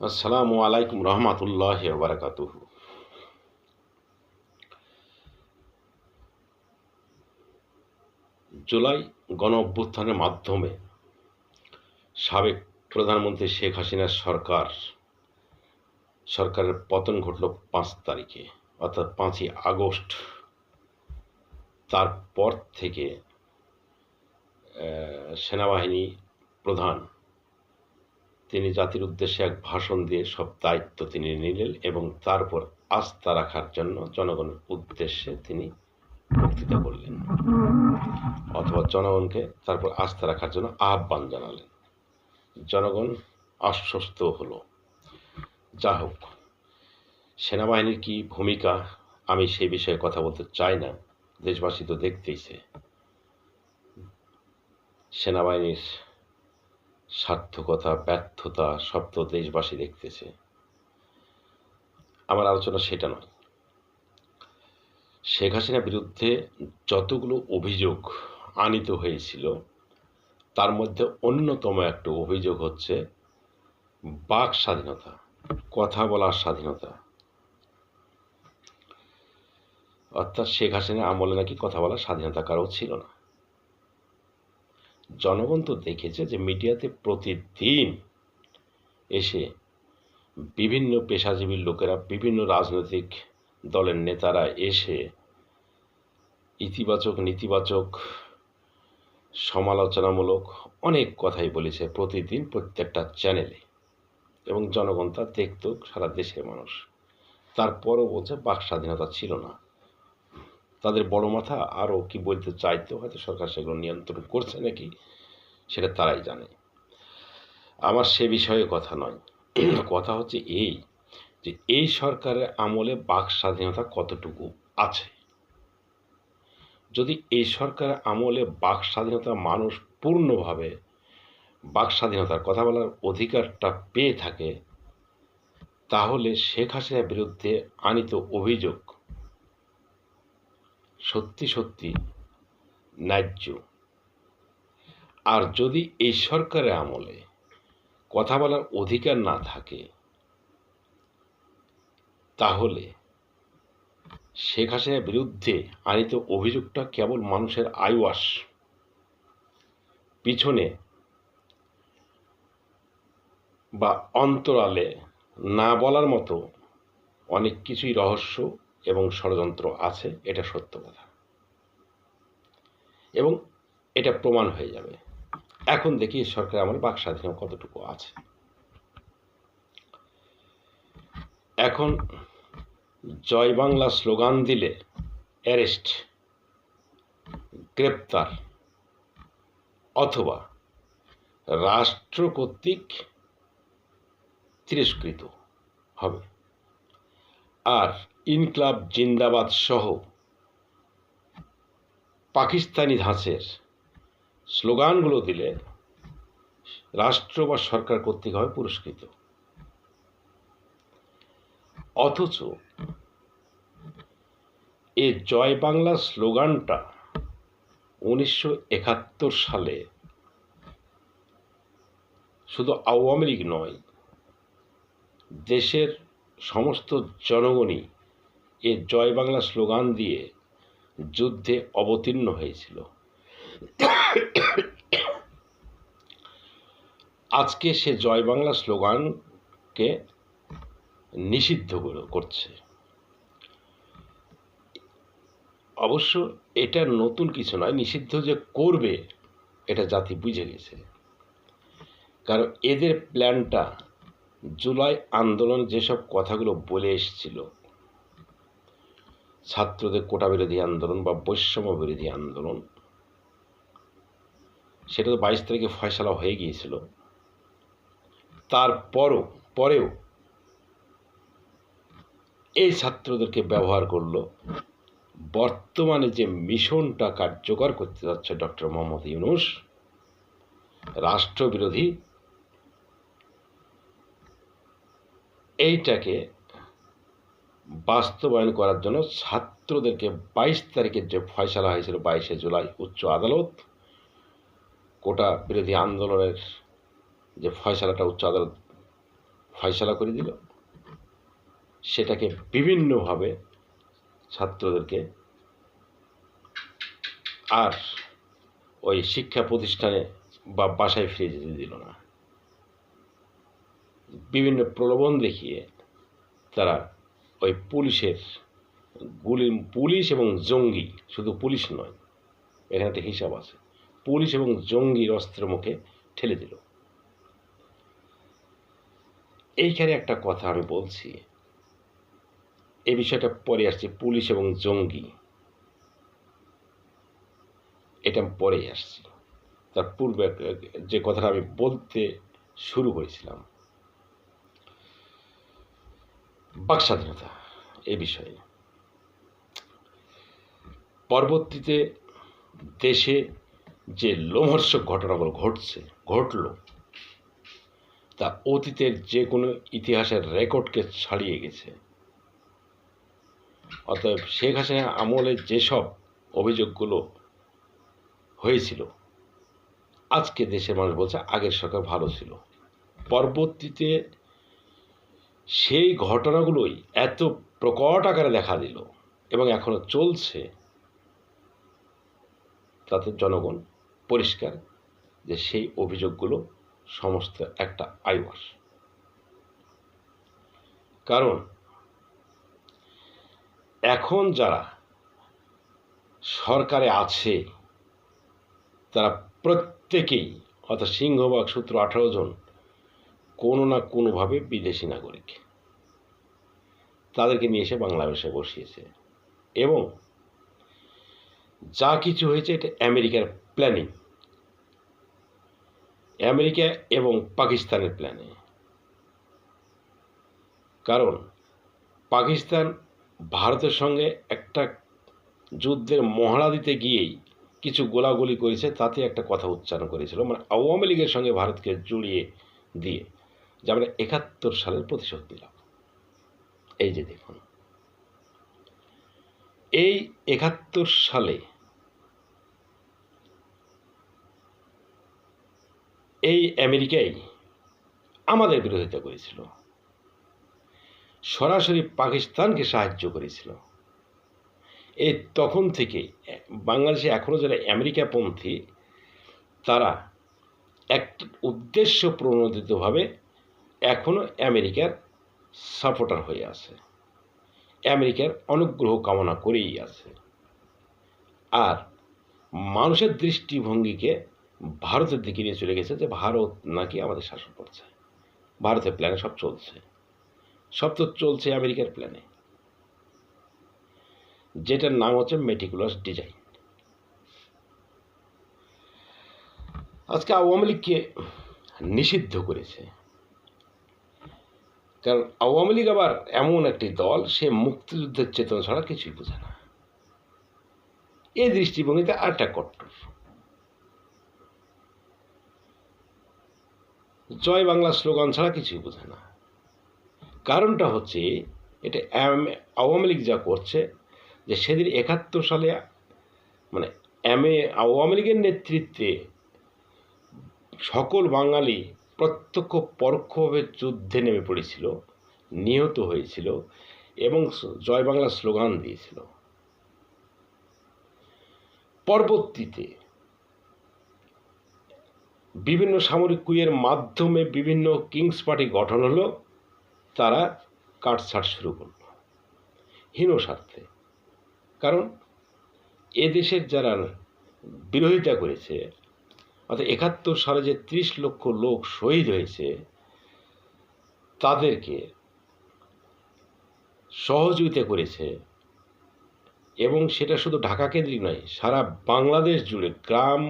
আসসালামু আলাইকুম রহমতুল্লাহ বারাকাতুহ। জুলাই গণ অভ্যুত্থানের মাধ্যমে সাবেক প্রধানমন্ত্রী শেখ হাসিনার সরকার, সরকারের পতন ঘটল পাঁচ তারিখে, অর্থাৎ পাঁচই আগস্ট। তারপর থেকে সেনাবাহিনী প্রধান তিনি জাতির উদ্দেশ্যে এক ভাষণ দিয়ে সব দায়িত্ব তিনি নিলেন এবং তারপর আস্থা রাখার জন্য জনগণের উদ্দেশ্যে তিনি বক্তৃতা করলেন। অথবা জনগণকে তারপর আস্থা রাখার জন্য আহ্বান জানালেন। জনগণ আশ্বস্ত হলো। যা হোক, সেনাবাহিনীর কি ভূমিকা আমি সেই বিষয়ে কথা বলতে চাই না। দেশবাসী তো দেখতেইছে। সেনাবাহিনীর সার্থকতা, ব্যর্থতা সব তো দেশবাসী দেখতেছে। আমার আলোচনা সেটা নয়। শেখ হাসিনার বিরুদ্ধে যতগুলো অভিযোগ আনিত হয়েছিল, তার মধ্যে অন্যতম একটা অভিযোগ হচ্ছে বাক স্বাধীনতা, কথা বলার স্বাধীনতা। অর্থাৎ শেখ হাসিনার আমলে নাকি কথা বলার স্বাধীনতা কারও ছিল না। জনগণ তো দেখেছে যে মিডিয়াতে প্রতিদিন এসে বিভিন্ন পেশাজীবীর লোকেরা, বিভিন্ন রাজনৈতিক দলের নেতারা এসে ইতিবাচক, নেতিবাচক, সমালোচনামূলক অনেক কথাই বলেছে প্রতিদিন প্রত্যেকটা চ্যানেলে। এবং জনগণ তা দেখত, সারা দেশের মানুষ। তারপরও বলছে বাক স্বাধীনতা ছিল না। তাদের বড় মাথা আরও কি বলতে চাইতো? হয়তো সরকার সেগুলো নিয়ন্ত্রণ করছে নাকি? সেটা তারাই জানে। আমার সে বিষয়ে কথা নয়। কথা হচ্ছে এই যে, এই সরকারের আমলে বাক স্বাধীনতা কতটুকু আছে? যদি এই সরকারের আমলে বাক স্বাধীনতা মানুষ পূর্ণভাবে বাক স্বাধীনতার কথা বলার অধিকারটা পেয়ে থাকে, তাহলে শেখ হাসিনার বিরুদ্ধে আনিত অভিযোগ সত্যি সত্যি ন্যায্য। আর যদি এই সরকারের আমলে কথা বলার অধিকার না থাকে, তাহলে শেখ হাসিনার বিরুদ্ধে আনিত অভিযোগটা কেবল মানুষের আইওয়াস পিছনে বা অন্তরালে না বলার মতো অনেক কিছুই রহস্য এবং ষড়যন্ত্র আছে, এটা সত্য কথা। এবং এটা প্রমাণ হয়ে যাবে। এখন দেখি সরকার আমার বাক স্বাধীনতা কতটুকু আছে। এখন জয় বাংলা স্লোগান দিলে অ্যারেস্ট, গ্রেপ্তার অথবা রাষ্ট্র কর্তৃক তিরস্কৃত হবে। আর ইনক্লাব জিন্দাবাদ সহ পাকিস্তানি ধাঁচের স্লোগানগুলো দিলে রাষ্ট্র বা সরকার কর্তৃক হবে পুরস্কৃত। অথচ এ জয় বাংলা স্লোগানটা উনিশশো একাত্তর সালে শুধু আওয়ামী লীগ নয়, দেশের সমস্ত জনগণই এ জয় বাংলা স্লোগান দিয়ে যুদ্ধে অবতীর্ণ হয়েছিল। আজকে সে জয় বাংলা স্লোগানকে নিষিদ্ধ করছে। অবশ্য এটা নতুন কিছু নয়, নিষিদ্ধ যে করবে, এটা জাতি বুঝে গেছে। কারণ এদের প্ল্যানটা জুলাই আন্দোলন যেসব কথাগুলো বলে এসেছিল ছাত্রদের কোটা বিরোধী আন্দোলন বা বৈষম্য বিরোধী আন্দোলন। সেটা তো বাইশ তারিখে ফয়সলা হয়ে গিয়েছিল। তারপরও, পরেও এই ছাত্রদেরকে ব্যবহার করল। বর্তমানে যে মিশনটা কার্যকর করতে যাচ্ছে ডক্টর মোহাম্মদ ইউনুস, রাষ্ট্রবিরোধী, এইটাকে বাস্তবায়ন করার জন্য ছাত্রদেরকে বাইশ তারিখের যে ফয়সলা হয়েছিল বাইশে জুলাই উচ্চ আদালত, কোটা বিরোধী আন্দোলনের যে ফয়সালাটা উচ্চ আদালত ফয়সালা করে দিল, সেটাকে বিভিন্নভাবে ছাত্রদেরকে আর ওই শিক্ষা প্রতিষ্ঠানে বা বাসায় ফিরে যেতে দিল না। বিভিন্ন প্রলোভন দেখিয়ে তারা ওই পুলিশের গুলি, পুলিশ এবং জঙ্গি, শুধু পুলিশ নয়, এখানে একটা হিসাব আছে, পুলিশ এবং জঙ্গির অস্ত্রের মুখে ঠেলে দিল। এইখানে একটা কথা আমি বলছি এই বিষয়টা পরে আসছে, পুলিশ এবং জঙ্গি। এটা পরেই আসছি। তার পূর্বে যে কথাটা আমি বলতে শুরু করেছিলাম বাক স্বাধীনতা, এই বিষয়ে। পরবর্তীতে দেশে যে লোমহর্ষক ঘটনাগুলো ঘটছে, ঘটল, তা অতীতের যে কোনো ইতিহাসের রেকর্ডকে ছাড়িয়ে গেছে। অতএব শেখ হাসিনা আমলে যেসব অভিযোগগুলো হয়েছিল, আজকে দেশের মানুষ বলছে আগের সরকার ভালো ছিল। পরবর্তীতে সেই ঘটনাগুলোই এত প্রকট আকারে দেখা দিল এবং এখনও চলছে। তাতে জনগণ পরিষ্কার যে সেই অভিযোগগুলো সমস্ত একটা আইওয়াস কারণ এখন যারা সরকারে আছে, তারা প্রত্যেকেই, অর্থাৎ সিংহবাগ সূত্র আঠারো জন কোনো না কোনোভাবে বিদেশি নাগরিক। তাদেরকে নিয়ে এসে বাংলাদেশে বসিয়েছে। এবং যা কিছু হয়েছে এটা আমেরিকার প্ল্যানিং আমেরিকা এবং পাকিস্তানের প্ল্যানে কারণ পাকিস্তান ভারতের সঙ্গে একটা যুদ্ধের মহড়া দিতে গিয়েই কিছু গোলাগুলি করেছে, তাতে একটা কথা উচ্চারণ করেছিল। মানে আওয়ামী লীগের সঙ্গে ভারতকে জড়িয়ে দিয়ে। যে আমরা একাত্তর সালের প্রতিশোধ নিলাম। এই যে দেখুন। এই একাত্তর সালে এই আমেরিকাই আমাদের বিরোধিতা করেছিল। সরাসরি পাকিস্তানকে সাহায্য করেছিল। এই তখন থেকে বাংলাদেশে এখনও যারা আমেরিকাপন্থী, তারা এক উদ্দেশ্য প্রণোদিতভাবে এখনও আমেরিকার সাপোর্টার হয়ে আছে। আমেরিকার অনুগ্রহ কামনা করেই আছে। আর মানুষের দৃষ্টিভঙ্গিকে ভারতের দিকে নিয়ে চলে গেছে যে ভারত নাকি আমাদের শাসন করছে। ভারতের প্ল্যানে সব চলছে। সব তো চলছে আমেরিকার প্ল্যানে যেটার নাম হচ্ছে মেটিকুলাস ডিজাইন আজকে আওয়ামী লীগকে নিষিদ্ধ করেছে। কারণ আওয়ামী লীগ আবার এমন একটি দল, সে মুক্তিযুদ্ধের চেতনা ছাড়া কিছুই বোঝে না। এই দৃষ্টিভঙ্গিতে আরেকটা কট্টর জয় বাংলা স্লোগান ছাড়া কিছুই বোঝে না। কারণটা হচ্ছে, এটা আওয়ামী লীগ যা করছে, যে সেদিন একাত্তর সালে মানে এম, এ, আওয়ামী লীগের নেতৃত্বে সকল বাঙালি প্রত্যক্ষ পরোক্ষভাবে যুদ্ধে নেমে পড়েছিল, নিহত হয়েছিল এবং জয় বাংলা স্লোগান দিয়েছিল। পরবর্তীতে বিভিন্ন সামরিক কুইয়ের মাধ্যমে বিভিন্ন কিংস পার্টি গঠন হলো, তারা কাটছাট শুরু করল, হীন স্বার্থে। কারণ এদেশের যারা বিরোধিতা করেছে অর্থাৎ একাত্তর সালে যে ত্রিশ লক্ষ লোক শহীদ হয়েছে, তাদেরকে সহযোগিতা করেছে এবং সেটা শুধু ঢাকা কেন্দ্রিক নয়, সারা বাংলাদেশ জুড়ে গ্রাম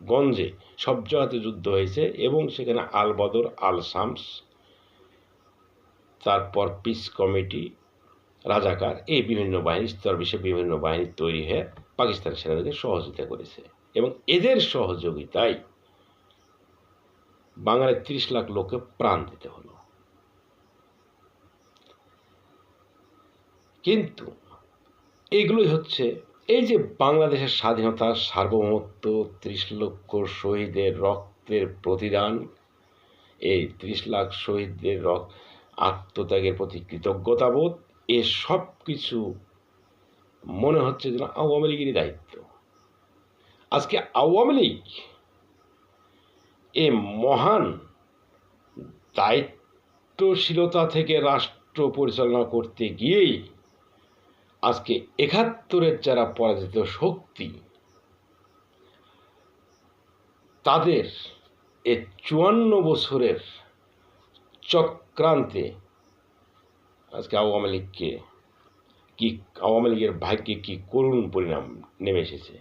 গঞ্জে সব জায়গাতে যুদ্ধ হয়েছে এবং সেখানে আল বদর, আল শামস, তারপর পিস কমিটি, রাজাকার, এই বিভিন্ন বাহিনী, স্তর বিষয়ে বিভিন্ন বাহিনী তৈরি হয়ে পাকিস্তান সেনাদেরকে সহযোগিতা করেছে। এবং এদের সহযোগিতায় বাঙালির ত্রিশ লাখ লোককে প্রাণ দিতে হলো। কিন্তু এগুলোই হচ্ছে এই যে বাংলাদেশের স্বাধীনতা, সার্বভৌমত্ব, ত্রিশ লক্ষ শহীদের রক্তের প্রতিদান, এই ত্রিশ লাখ শহীদদের রক্ত, আত্মত্যাগের প্রতি কৃতজ্ঞতাবোধ, এ সব কিছু মনে হচ্ছে যেন আওয়ামী লীগেরই দায়িত্ব। আজকে আওয়ামী লীগ এ মহান দায়িত্বশীলতা থেকে রাষ্ট্র পরিচালনা করতে গিয়েই আজকে একাত্তরের যারা পরাজিত শক্তি, তাদের এ চুয়ান্ন বছরের চক্রান্তে আজকে আওয়ামী লীগকে কি, আওয়ামী লীগের ভাগ্যে কি করুণ পরিণাম নেমে এসেছে?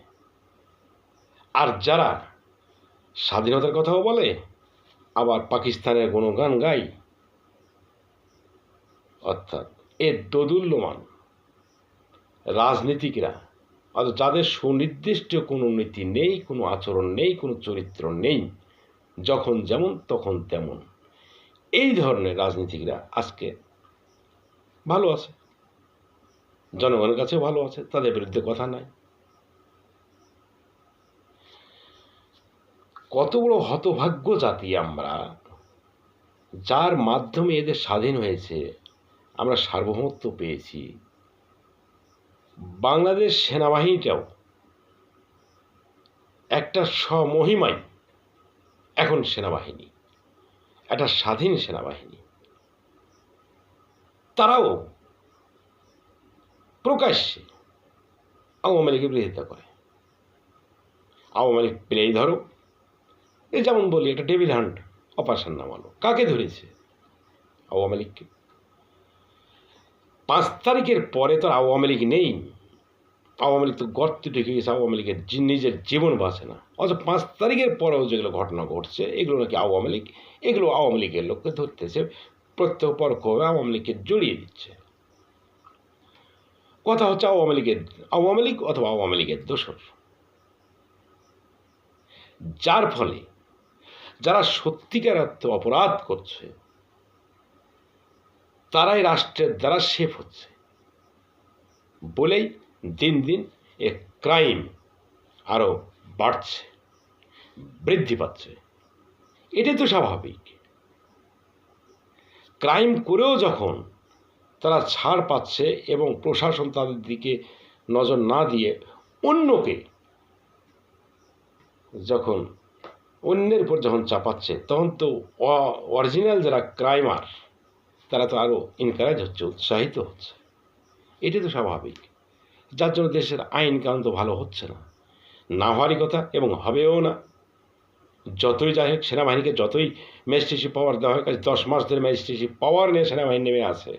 আর যারা স্বাধীনতার কথাও বলে, আবার পাকিস্তানের কোনো গান গাই অর্থাৎ এ দোদুল্যমান রাজনীতিকরা, অর্থাৎ যাদের সুনির্দিষ্ট কোনো নীতি নেই, কোনো আচরণ নেই, কোনো চরিত্র নেই, যখন যেমন তখন তেমন। এই ধরনের রাজনীতিকরা আজকে ভালো আছে। জনগণের কাছে ভালো আছে, তাদের বিরুদ্ধে কথা নাই। কত বড় হতভাগ্য জাতি আমরা, যার মাধ্যমে এদের স্বাধীন হয়েছে, আমরা সার্বভৌমত্ব পেয়েছি। বাংলাদেশ সেনাবাহিনীটাও একটা স্বমহিমায় এখন সেনাবাহিনী, একটা স্বাধীন সেনাবাহিনী। তারাও প্রকাশ্যে আওয়ামী লীগের বিরোধিতা করে। আওয়ামী লীগ পেলেই ধরো এই যেমন বলি, একটা টেবিল হান্ট, অপারেশন নামালো। কাকে ধরেছে? আওয়ামী লীগকে। পাঁচ তারিখের পরে তো আওয়ামী লীগ নেই। আওয়ামী লীগ তো গর্তে ঢুকে গেছে, আওয়ামী লীগের নিজের জীবন বাঁচে না। অথচ পাঁচ তারিখের পরেও যেগুলো ঘটনা ঘটছে, এগুলো নাকি আওয়ামী লীগ, এগুলো আওয়ামী লীগের লোককে ধরতেছে প্রত্যেক পরোক্ষভাবে আওয়ামী লীগকে জড়িয়ে দিচ্ছে। কথা হচ্ছে আওয়ামী লীগের, আওয়ামী লীগ অথবা আওয়ামী লীগের দোষর। যার ফলে যারা সত্যিকার অর্থে অপরাধ করছে, তারাই রাষ্ট্রের দ্বারা সেফ হচ্ছে। বলেই দিন দিন এ ক্রাইম আরও বাড়ছে, বৃদ্ধি পাচ্ছে। এটাই তো স্বাভাবিক। ক্রাইম করেও যখন তারা ছাড় পাচ্ছে এবং প্রশাসন তাদের দিকে নজর না দিয়ে অন্যকে যখন অন্যের উপর যখন চাপাচ্ছে, তখন তো অরিজিনাল যারা ক্রাইমার তারা তো আরও এনকারেজ হচ্ছে, উৎসাহিত হচ্ছে। এটা তো স্বাভাবিক। যার জন্য দেশের আইন কানুন তো ভালো হচ্ছে না। না হওয়ারই কথা এবং হবেও না। যতই যাই হোক, সেনাবাহিনীকে যতই ম্যাজিস্ট্রেসি পাওয়ার দেওয়া হয় কাজে দশ মাস ধরে ম্যাজিস্ট্রেসি পাওয়ার নিয়ে সেনাবাহিনী নেমে আসে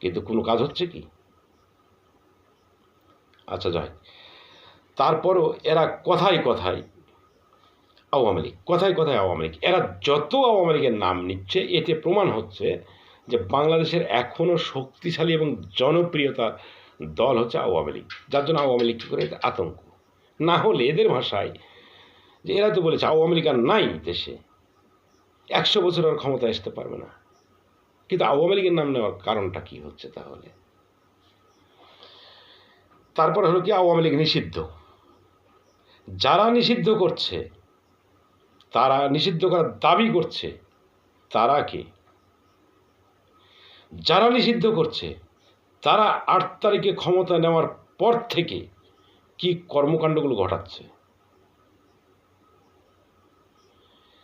কিন্তু কোনো কাজ হচ্ছে কি? আচ্ছা যাই তারপরও এরা কথায় কথায় আওয়ামী লীগ। কথায় কথায় আওয়ামী লীগ। এরা যত আওয়ামী লীগের নাম নিচ্ছে, এতে প্রমাণ হচ্ছে যে বাংলাদেশের এখনও শক্তিশালী এবং জনপ্রিয়তা দল হচ্ছে আওয়ামী লীগ। যার জন্য আওয়ামী লীগ কী করে? আতঙ্ক। না হলে এদের ভাষায় যে এরা তো বলেছে আওয়ামী লীগ আর নাই দেশে। একশো বছর আর ক্ষমতা আসতে পারবে না। কিন্তু আওয়ামী লীগের নাম নেওয়ার কারণটা কি হচ্ছে তাহলে? তারপর হলো কি আওয়ামী লীগ নিষিদ্ধ। যারা নিষিদ্ধ করছে তারা নিষিদ্ধ করার দাবি করছে। তারা কে? যারা নিষিদ্ধ করছে, তারা আট তারিখে ক্ষমতা নেওয়ার পর থেকে কি কর্মকাণ্ডগুলো ঘটাচ্ছে?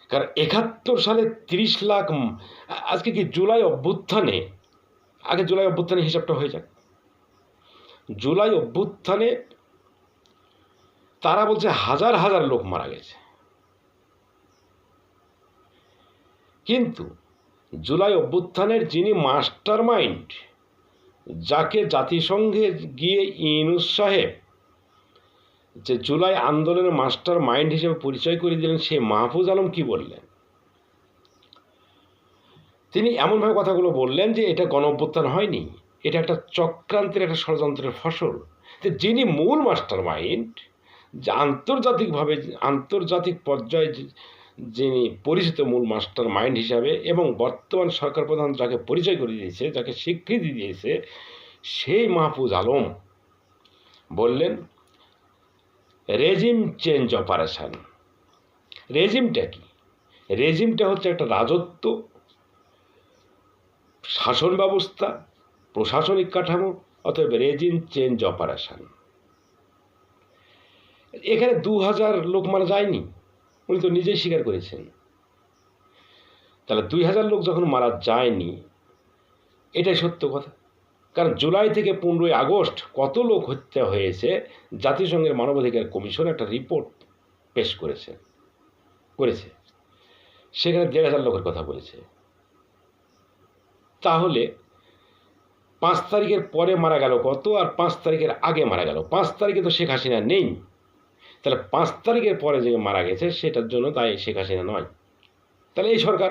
কারণ একাত্তর সালে তিরিশ লাখ আজকে কি জুলাই অভ্যুত্থানে? আগে জুলাই অভ্যুত্থানে হিসাবটা হয়ে যাক। জুলাই অভ্যুত্থানে তারা বলছে হাজার হাজার লোক মারা গেছে। কিন্তু জুলাই অভ্যুত্থানের যিনি মাস্টার মাইন্ড যাকে জাতিসংঘে গিয়ে ইনুস সাহেব যে জুলাই আন্দোলনের মাস্টার মাইন্ড হিসেবে পরিচয় করে দিলেন সে মাহফুজ আলম কি বললেন? তিনি এমনভাবে কথাগুলো বললেন যে এটা গণ অভ্যুত্থান হয়নি, এটা একটা চক্রান্তের, একটা ষড়যন্ত্রের ফসল। যে যিনি মূল মাস্টার মাইন্ড যে আন্তর্জাতিকভাবে, আন্তর্জাতিক পর্যায়ে যিনি পরিচিত মূল মাস্টার মাইন্ড হিসাবে এবং বর্তমান সরকার প্রধান যাকে পরিচয় করে দিয়েছে, যাকে স্বীকৃতি দিয়েছে, সেই মাহফুজ আলম বললেন, রেজিম চেঞ্জ অপারেশান। রেজিমটা কি? রেজিমটা হচ্ছে একটা রাজত্ব, শাসন ব্যবস্থা, প্রশাসনিক কাঠামো, অতএব রেজিম চেঞ্জ অপারেশন। এখানে দু হাজার লোক মারা যায়নি। উনি তো নিজেই স্বীকার করেছেন। তাহলে দুই হাজার লোক যখন মারা যায়নি, এটাই সত্য কথা। কারণ জুলাই থেকে পনেরোই আগস্ট কত লোক হত্যা হয়েছে, জাতিসংঘের মানবাধিকার কমিশন একটা রিপোর্ট পেশ করেছে করেছে। সেখানে দেড় হাজার লোকের কথা বলেছে। তাহলে পাঁচ তারিখের পরে মারা গেল কত আর পাঁচ তারিখের আগে মারা গেল? পাঁচ তারিখে তো শেখ হাসিনা নেই। তাহলে পাঁচ তারিখের পরে যে মারা গেছে, সেটার জন্য তাই শেখ হাসিনা নয়। তাহলে এই সরকার।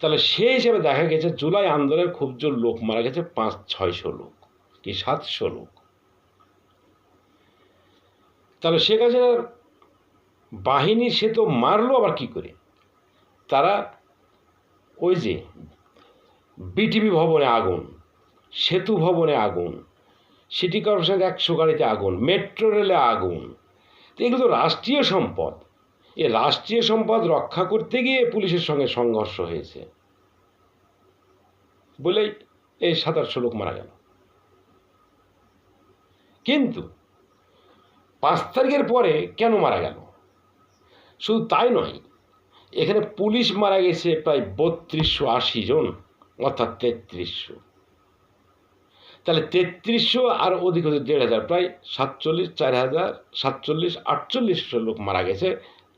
তাহলে সেই হিসেবে দেখা গেছে, জুলাই আন্দোলনের খুব জোর লোক মারা গেছে, পাঁচ, ছয়শো লোক কি সাতশো লোক। তাহলে শেখ হাসিনার বাহিনী সে তো মারলো, আবার কি করে? তারা ওই যে বিটিভি ভবনে আগুন, সেতু ভবনে আগুন সিটি কর্পোরেশনের একশো গাড়িতে আগুন মেট্রো রেলে আগুন। এগুলো তো রাষ্ট্রীয় সম্পদ। এ রাষ্ট্রীয় সম্পদ রক্ষা করতে গিয়ে পুলিশের সঙ্গে সংঘর্ষ হয়েছে। বলেই এই সাত আটশো লোক মারা গেল। কিন্তু পাঁচ তারিখের পরে কেন মারা গেল? শুধু তাই নয়, এখানে পুলিশ মারা গেছে প্রায় বত্রিশশো আশি জন, অর্থাৎ তেত্রিশশো। তাহলে তেত্রিশশো আর অধিক হচ্ছে দেড় হাজার, প্রায় সাতচল্লিশ, চার হাজার, সাতচল্লিশ, আটচল্লিশশো লোক মারা গেছে।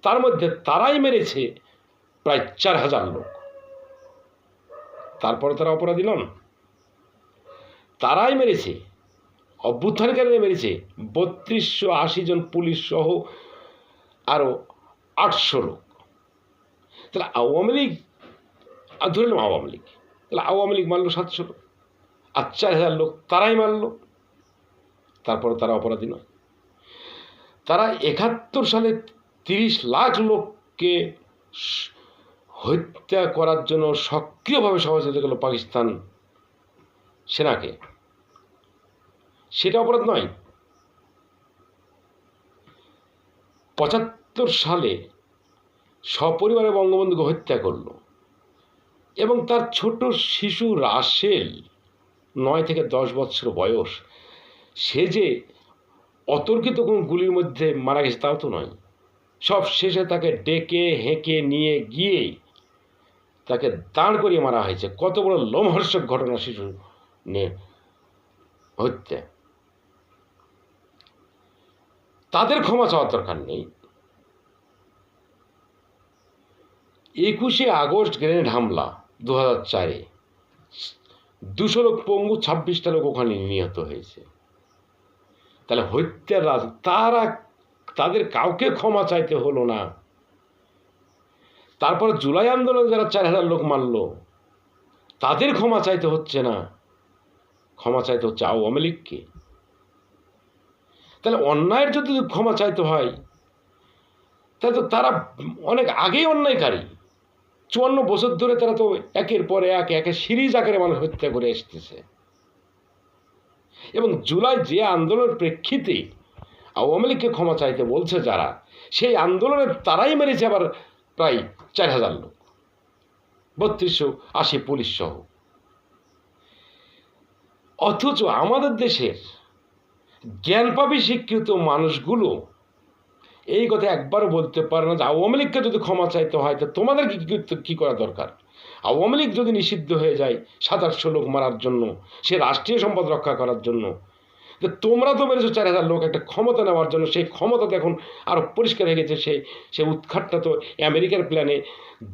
তার মধ্যে তারাই মেরেছে প্রায় চার হাজার লোক। তারপরে তারা অপরাধী নন। তারাই মেরেছে অভ্যুত্থানকারীরা মেরেছে বত্রিশশো আশি জন পুলিশ সহ আরও আটশো লোক। তাহলে আওয়ামী লীগ, আর ধরে নিলাম আওয়ামী লীগ, তাহলে আওয়ামী লীগ মারলো সাতশো লোক। আর চার হাজার লোক তারাই মারলো। তারপরে তারা অপরাধী নয়। তারা একাত্তর সালে তিরিশ লাখ লোককে হত্যা করার জন্য সক্রিয়ভাবে সহযোগিতা করল পাকিস্তান সেনাকে। সেটা অপরাধ নয়। পঁচাত্তর সালে সপরিবারে বঙ্গবন্ধুকে হত্যা করল এবং তার ছোট শিশু রাসেল নয় থেকে দশ বছর বয়স। সে যে অতর্কিত কোনো গুলির মধ্যে মারা গেছে তাও তো নয়। সব শেষে তাকে ডেকে, হেঁকে নিয়ে গিয়ে তাকে দাঁড় করিয়ে মারা হয়েছে। কত বড় লোমহর্ষক ঘটনা শিশু নিয়ে হত্যা তাদের ক্ষমা চাওয়ার দরকার নেই। একুশে আগস্ট গ্রেনেড হামলা দু হাজার চারে। দুশো লোক পঙ্গু, ছাব্বিশটা লোক ওখানে নিহত হয়েছে। তাহলে হত্যার রাজ তারা তাদের কাউকে ক্ষমা চাইতে হলো না। তারপর জুলাই আন্দোলন যারা চার হাজার লোক মারলো, তাদের ক্ষমা চাইতে হচ্ছে না। ক্ষমা চাইতে হচ্ছে আওয়ামী লীগকে। তাহলে অন্যায়ের যদি ক্ষমা চাইতে হয়, তাহলে তো তারা অনেক আগেই অন্যায়কারী। চুয়ান্ন বছর ধরে তারা তো একের পরে এক, একে সিরিজ আকারে মানুষ হত্যা করে এসতেছে এবং জুলাই যে আন্দোলনের প্রেক্ষিতে আওয়ামী লীগকে ক্ষমা চাইতে বলছে যারা, সেই আন্দোলনে তারাই মেরেছে আবার প্রায় চার হাজার লোক। বত্রিশশো আশি পুলিশ সহ। অথচ আমাদের দেশের জ্ঞানপাপী শিক্ষিত মানুষগুলো এই কথা একবারও বলতে পারে না যে আওয়ামী লীগকে যদি ক্ষমা চাইতে হয়, তো তোমাদের কি, কি- করা দরকার? আওয়ামী লীগ যদি নিষিদ্ধ হয়ে যায় সাত আটশো লোক মারার জন্য, সে রাষ্ট্রীয় সম্পদ রক্ষা করার জন্য, তো তোমরা তো মেরেছো চার হাজার লোক একটা ক্ষমতা নেওয়ার জন্য, সেই ক্ষমতা তো এখন আরও পরিষ্কার হয়ে গেছে সেই সে উৎখাতটা তো আমেরিকার প্ল্যানে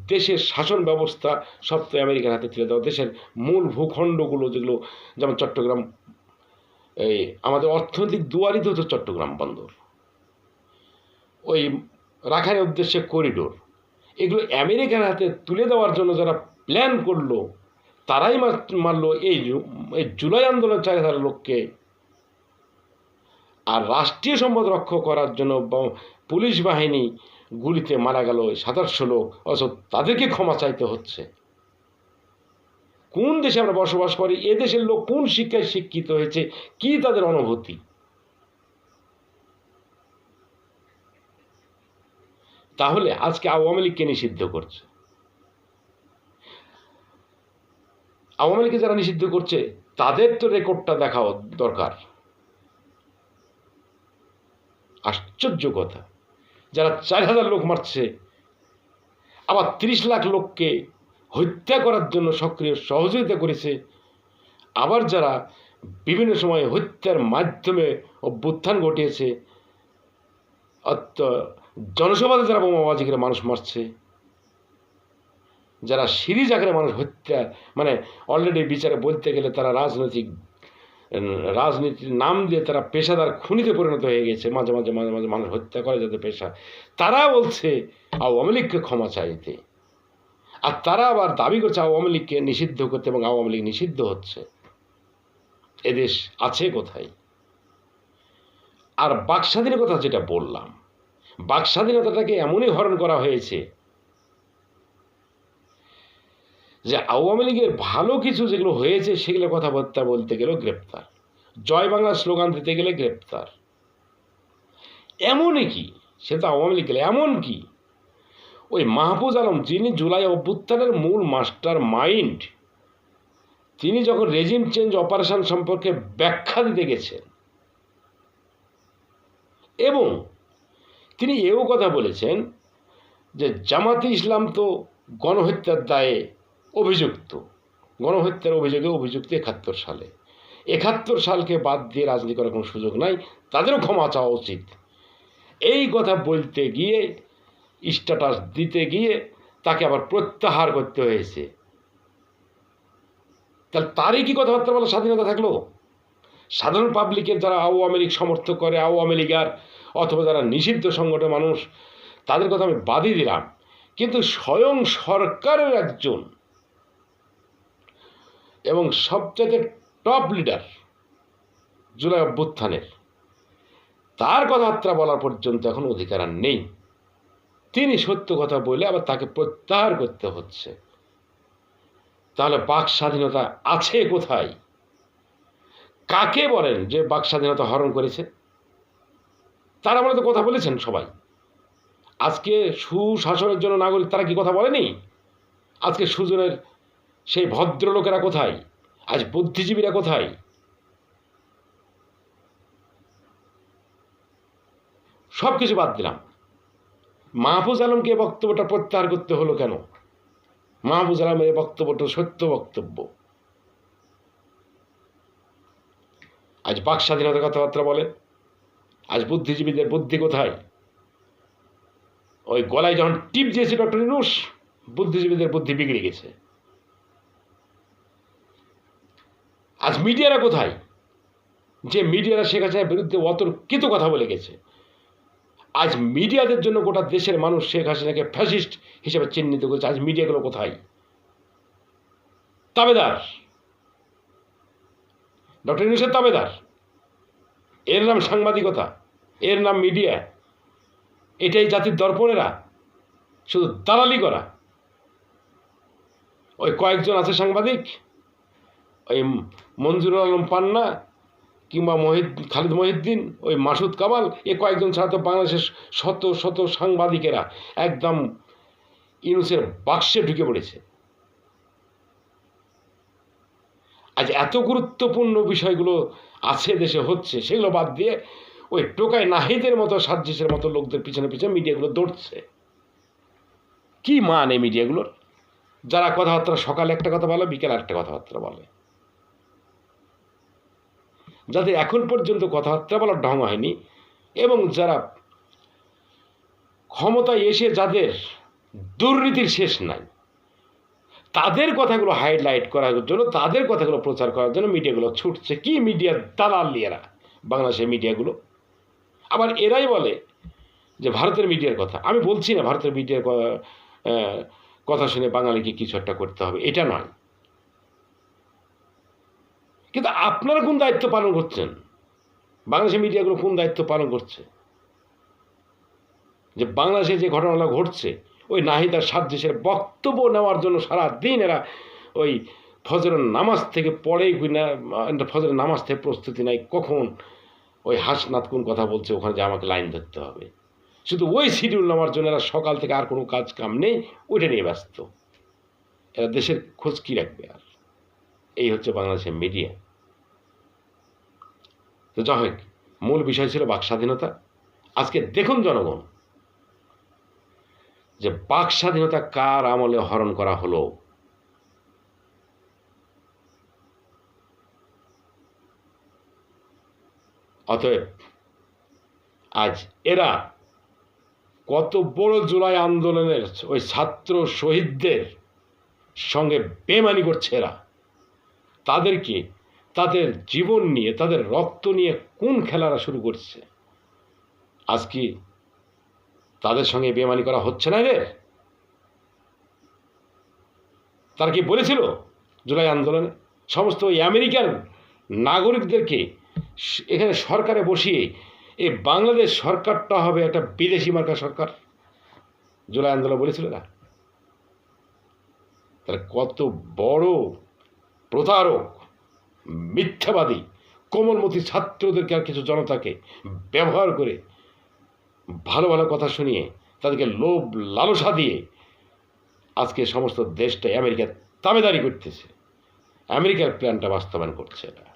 দেশের শাসন ব্যবস্থা সব তো আমেরিকার হাতে তুলে দেওয়া দেশের মূল ভূখণ্ডগুলো যেগুলো, যেমন চট্টগ্রাম, এই আমাদের অর্থনৈতিক দুয়ারই তো হচ্ছে চট্টগ্রাম বন্দর। ওই রাখার উদ্দেশ্যে করিডোর। এগুলো আমেরিকার হাতে তুলে দেওয়ার জন্য যারা প্ল্যান করল, তারাই মার- মারলো এই এই জুলাই আন্দোলন চার হাজার লোককে। আর রাষ্ট্রীয় সম্পদ রক্ষা করার জন্য পুলিশ বাহিনী গুলিতে মারা গেল সাতাশশো লোক। অথচ তাদেরকে ক্ষমা চাইতে হচ্ছে। কোন দেশে আমরা বসবাস করি? এ দেশের লোক কোন শিক্ষায় শিক্ষিত হয়েছে? কি তাদের অনুভূতি? তাহলে আজকে আওয়ামী লীগকে নিষিদ্ধ করছে। আওয়ামী লীগকে যারা নিষিদ্ধ করছে, তাদের তো রেকর্ডটা দেখা দরকার। আশ্চর্য কথা। যারা চার হাজার লোক মারছে, আবার তিরিশ লাখ লোককে হত্যা করার জন্য সক্রিয় সহযোগিতা করেছে, আবার যারা বিভিন্ন সময় হত্যার মাধ্যমে অভ্যুত্থান ঘটিয়েছে অত জনসভাতে যারা বোমাবাজি করে মানুষ মারছে, যারা সিরিজ আকারে মানুষ হত্যা মানে অলরেডি বিচারে বলতে গেলে তারা রাজনৈতিক রাজনীতির নাম দিয়ে তারা পেশাদার খুনিতে পরিণত হয়ে গেছে, মাঝে মাঝে মাঝে মাঝে মানুষ হত্যা করে যাদের পেশা। তারা বলছে, আওয়ামী লীগকে ক্ষমা চাইতে। আর তারা আবার দাবি করছে আওয়ামী লীগকে নিষিদ্ধ করতে এবং আওয়ামী লীগ নিষিদ্ধ হচ্ছে। এদেশ আছে কোথায়? আর বাক স্বাধীনের কথা যেটা বললাম বাক স্বাধীনতাটাকে এমনই হরণ করা হয়েছে যে আওয়ামী লীগের ভালো কিছু যেগুলো হয়েছে সেগুলো কথাবার্তা বলতে গেলেও গ্রেপ্তার। জয় বাংলা স্লোগান দিতে গেলে গ্রেপ্তার। এমনই কি? সে তো আওয়ামী লীগ এমন কি? ওই মাহফুজ আলম, যিনি জুলাই অভ্যুত্থানের মূল মাস্টার মাইন্ড, তিনি যখন রেজিম চেঞ্জ অপারেশন সম্পর্কে ব্যাখ্যা দিতে গেছেন, এবং তিনি এও কথা বলেছেন যে জামাতে ইসলাম তো গণহত্যার দায়ে অভিযুক্ত। গণহত্যার অভিযোগে অভিযুক্ত একাত্তর সালে। একাত্তর সালকে বাদ দিয়ে রাজনীতি করার কোনো সুযোগ নাই, তাদেরও ক্ষমা চাওয়া উচিত। এই কথা বলতে গিয়ে, স্ট্যাটাস দিতে গিয়ে তাকে আবার প্রত্যাহার করতে হয়েছে। তাহলে তারই কি কথাবার্তা বলার স্বাধীনতা থাকল? সাধারণ পাবলিকের যারা আওয়ামী লীগ সমর্থক করে, আওয়ামী লীগার অথবা যারা নিষিদ্ধ সংগঠন মানুষ, তাদের কথা আমি বাদই দিলাম। কিন্তু স্বয়ং সরকারের একজন এবং সবচেয়ে টপ লিডার জুলাই অভ্যুত্থানের, তার কথাবার্তা বলার পর্যন্ত এখন অধিকার আর নেই। তিনি সত্য কথা বলে আবার তাকে প্রত্যাহার করতে হচ্ছে। তাহলে বাক স্বাধীনতা আছে কোথায়? কাকে বলেন যে বাক স্বাধীনতা হরণ করেছে? তারা বলে তো কথা বলেছেন সবাই। আজকে সুশাসনের জন্য নাগরিক তারা কি কথা বলেনি? আজকে সুজনের সেই ভদ্রলোকেরা কোথায়? আজ বুদ্ধিজীবীরা কোথায়? সব কিছু বাদ দিলাম। মাহফুজ আলমকে বক্তব্যটা প্রত্যাহার করতে হলো কেন? মাহফুজ আলমের বক্তব্যটা সত্য বক্তব্য। আজ বাক স্বাধীনতার কথাবার্তা বলে আজ বুদ্ধিজীবীদের বুদ্ধি কোথায়? ওই গলায় যখন টিপ দিয়েছে ডক্টর ইনুস, বুদ্ধিজীবীদের বুদ্ধি বিগড়ে গেছে। আজ মিডিয়ারা কোথায়? যে মিডিয়ারা শেখ হাসিনার বিরুদ্ধে অতর্কিত কথা বলে গেছে। আজ মিডিয়াদের জন্য গোটা দেশের মানুষ শেখ হাসিনাকে ফ্যাসিস্ট হিসেবে চিহ্নিত করেছে। আজ মিডিয়াগুলো কোথায়? তাবেদার। ডক্টর ইউনুসের তাবেদার। এর নাম সাংবাদিকতা। এর নাম মিডিয়া। এটাই জাতির দর্পণেরা, শুধু দালালি করা। ওই কয়েকজন আছে সাংবাদিক, ওই মঞ্জুরুল আলম পান্না কিংবা মহিদ, খালিদ মহিদ্দিন, ওই মাসুদ কামাল, এ কয়েকজন ছাড়া তো বাংলাদেশের শত শত সাংবাদিকেরা একদম ইউনুসের বাক্সে ঢুকে পড়েছে। আজ এত গুরুত্বপূর্ণ বিষয়গুলো আছে, দেশে হচ্ছে, সেগুলো বাদ দিয়ে ওই টোকায় নাহিদের মতো সাজ্জিসের মতো লোকদের পিছনে পিছনে মিডিয়াগুলো দৌড়ছে। কি মান এই মিডিয়াগুলোর? যারা কথাবার্তা সকালে একটা কথা বলে, বিকেলে একটা কথাবার্তা বলে। যাদের এখন পর্যন্ত কথাবার্তা বলার ঢং হয়নি এবং যারা ক্ষমতায় এসে যাদের দুর্নীতির শেষ নাই, তাদের কথাগুলো হাইলাইট করার জন্য, তাদের কথাগুলো প্রচার করার জন্য মিডিয়াগুলো ছুটছে। কি মিডিয়ার দালাল এরা? বাংলাদেশের মিডিয়াগুলো। আবার এরাই বলে যে ভারতের মিডিয়ার কথা। আমি বলছি না ভারতের মিডিয়ার কথা শুনে বাঙালিকে কিছু একটা করতে হবে, এটা নয়। কিন্তু আপনারা কোন দায়িত্ব পালন করছেন? বাংলাদেশের মিডিয়াগুলো কোন দায়িত্ব পালন করছে? যে বাংলাদেশে যে ঘটনাগুলো ঘটছে, ওই নাহিদার সাত দেশের বক্তব্য নেওয়ার জন্য সারা দিন এরা ওই ফজরের নামাজ থেকে পড়েই ফজরের নামাজ থেকে প্রস্তুতি নেয়, কখন ওই হাসনাথ কোন কথা বলছে, ওখানে যে আমাকে লাইন ধরতে হবে। শুধু ওই শিডিউল নেওয়ার জন্য এরা সকাল থেকে আর কোনো কাজ কাম নেই, ওইটা নিয়ে ব্যস্ত। এরা দেশের খোঁজ কী রাখবে আর? এই হচ্ছে বাংলাদেশের মিডিয়া তো যা হোক, মূল বিষয় ছিল বাক স্বাধীনতা। আজকে দেখুন জনগণ যে বাক স্বাধীনতা কার আমলে হরণ করা হলো। অতএব আজ এরা কত বড় জুলাই আন্দোলনের ওই ছাত্র শহীদদের সঙ্গে বেমানি করছে এরা। তাদেরকে তাদের জীবন নিয়ে, তাদের রক্ত নিয়ে কোন খেলারা শুরু করছে? আজ কি তাদের সঙ্গে বেমানি করা হচ্ছে না এদের? তারা কি বলেছিল জুলাই আন্দোলনে? সমস্ত ওই আমেরিকান নাগরিকদেরকে এখানে সরকারে বসিয়ে এই বাংলাদেশ সরকারটা হবে একটা বিদেশি মার্কা সরকার। জুলাই আন্দোলন বলেছিল না? তারা কত বড় প্রতারক, মিথ্যাবাদী, কোমলমতি ছাত্রদেরকে আর কিছু জনতাকে ব্যবহার করে ভালো ভালো কথা শুনিয়ে তাদেরকে লোভ লালসা দিয়ে আজকে সমস্ত দেশটাই আমেরিকা তাবেদারি করতেছে। আমেরিকার প্ল্যানটা বাস্তবায়ন করছে এরা।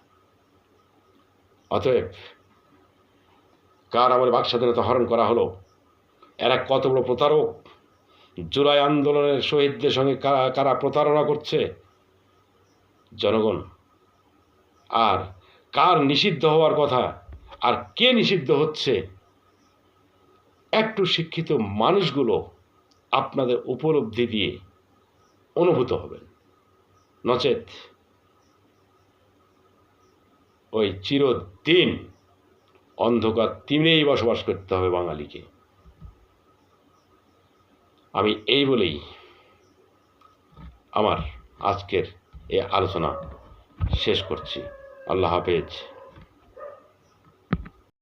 অতএব কার আমার বাক স্বাধীনতা হরণ করা হলো? এরা কত বড় প্রতারক? জুলাই আন্দোলনের শহীদদের সঙ্গে কারা কারা প্রতারণা করছে? জনগণ। আর কার নিষিদ্ধ হওয়ার কথা? আর কে নিষিদ্ধ হচ্ছে? একটু শিক্ষিত মানুষগুলো আপনাদের উপলব্ধি দিয়ে অনুভূত হবেন। নচেত ওই চিরদিন অন্ধকার তিমিরেই বসবাস করতে হবে বাঙালিকে। আমি এই বলেই আমার আজকের এই আলোচনা শেষ করছি। আল্লাহ হাফেজ।